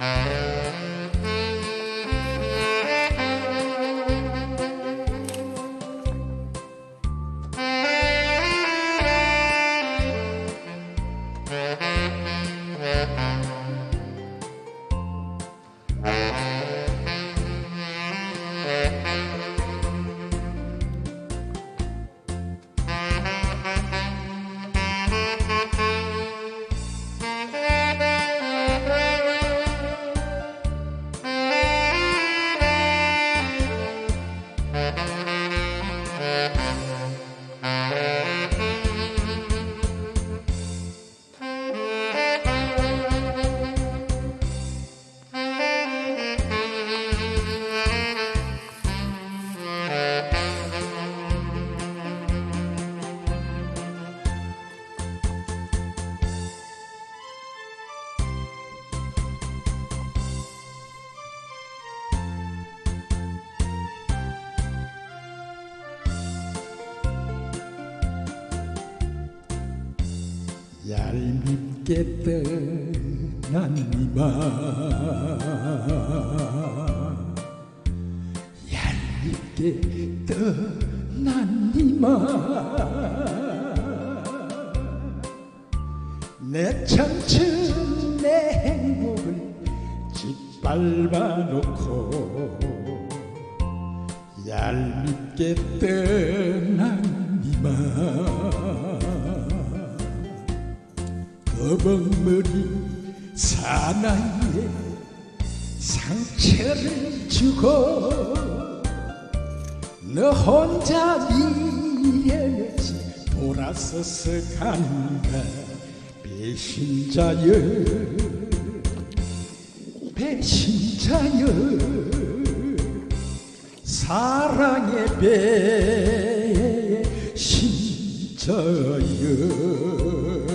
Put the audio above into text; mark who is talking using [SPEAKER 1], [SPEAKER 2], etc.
[SPEAKER 1] Uh-huh. 얄밉게 떠난 이마 얄밉게 떠난 이마 내 청춘 내 행복을 짓밟아 놓고 얄밉게 떠난 이마 거북머리 사나이에 상처를 주고 너 혼자 미련없이 돌아서서 간다. 배신자여 배신자여 사랑의 배신자여